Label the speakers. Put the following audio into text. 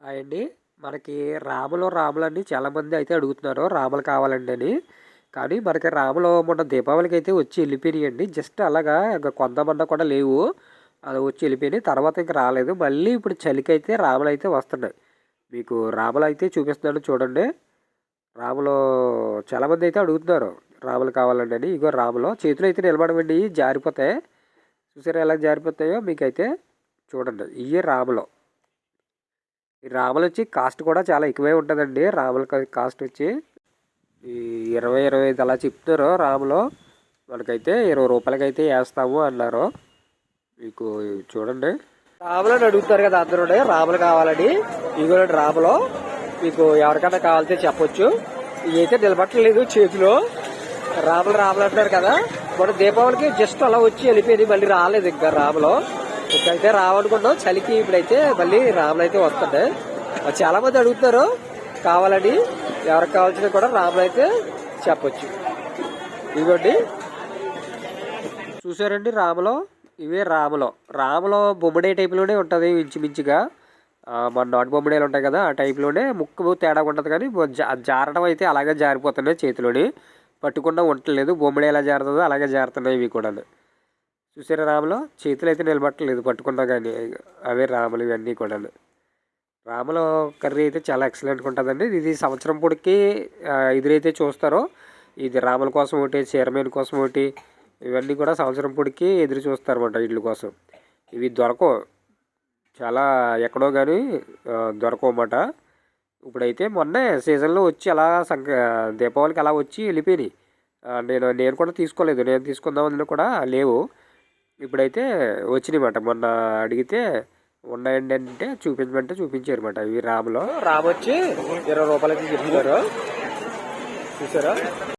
Speaker 1: అండి. మనకి రాములు రాములని చాలామంది అయితే అడుగుతున్నారు రాములు కావాలండి అని. కానీ మనకి రాములు మొన్న దీపావళికి అయితే వచ్చి వెళ్ళిపోయినాయండి. జస్ట్ అలాగా ఇంకా కొంతమంది కూడా లేవు. అది వచ్చి వెళ్ళిపోయినాయి. తర్వాత ఇంకా రాలేదు. మళ్ళీ ఇప్పుడు చలికైతే రాములు అయితే వస్తున్నాయి. మీకు రాములు అయితే చూపిస్తున్నాను చూడండి. రాములు చాలామంది అయితే అడుగుతున్నారు రాములు కావాలండి అని. ఇగో రాములు చేతులు అయితే నిలబడమండి జారిపోతాయి. చూసారా ఎలా జారిపోతాయో మీకైతే చూడండి. ఇవి రాములు. రాములు వచ్చి కాస్ట్ కూడా చాలా ఎక్కువే ఉంటుందండి. రాముల కాస్ట్ వచ్చి ఈ ఇరవై ఇరవై ఐదు అలా చెప్తున్నారు రాములు. మనకైతే ఇరవై రూపాయలకైతే వేస్తాము అన్నారు. మీకు చూడండి. రాములని అడుగుతారు కదా అందరూ రాములు కావాలని ఇదిగో రాములు. మీకు ఎవరికైనా కావాలితే చెప్పొచ్చు. ఇవైతే నిలబట్టలేదు చేతిలో. రాములు రాములు అంటున్నారు కదా. మన దీపావళికి జస్ట్ అలా వచ్చి వెళ్ళిపోయింది. మళ్ళీ రాలేదు ఇంకా రాములు. ఇక్కడైతే రావనుకున్నాం చలికి ఇప్పుడైతే మళ్ళీ రాములు అయితే వస్తుంది చాలా మంది అడుగుతారు కావాలని ఎవరికి కావాల్సిన కూడా రాములు అయితే చెప్పొచ్చు. ఇదిగోండి. చూసారండి రాములో? ఇవే రాములో. రాములో బొమ్మడే టైప్లోనే ఉంటుంది ఇంచుమించుగా. మన నాటు బొమ్మడేలు ఉంటాయి కదా ఆ టైప్లోనే ముక్కు తేడా ఉంటుంది కానీ జారడం అయితే అలాగే జారిపోతున్నాయి చేతిలోని. పట్టుకుండా ఉండలేదు బొమ్మడే ఎలా జారుతుందో అలాగే జారుతున్నాయి ఇవి కూడా చూసారా రాములు? చేతులు అయితే నిలబట్టలేదు పట్టుకున్నా కానీ అవే రాములు ఇవన్నీ కూడా రాముల కర్రీ అయితే చాలా ఎక్సలెంట్గా ఉంటుందండి. ఇది సంవత్సరం పొడికి ఎదురైతే చూస్తారో ఇది రాముల కోసం ఒకటి చీరమేన్ కోసం ఒకటి ఇవన్నీ కూడా సంవత్సరం పొడికి ఎదురు చూస్తారన్నమాట వీటి కోసం. ఇవి దొరకవు. చాలా ఎక్కడో కానీ దొరకవు అన్నమాట. ఇప్పుడైతే మొన్నే సీజన్లో వచ్చి అలా సంక దీపావళికి అలా వచ్చి వెళ్ళిపోయినాయి. నేను నేను కూడా తీసుకోలేదు. నేను తీసుకుందామని కూడా లేవు. ఇప్పుడైతే వచ్చినాయన్నమాట. మొన్న అడిగితే ఉన్నాయండి అంటే చూపించమంటే చూపించారు ఇవి రాములో. రాము వచ్చి ఇరవై రూపాయలకి చెప్తున్నారు చూసారా?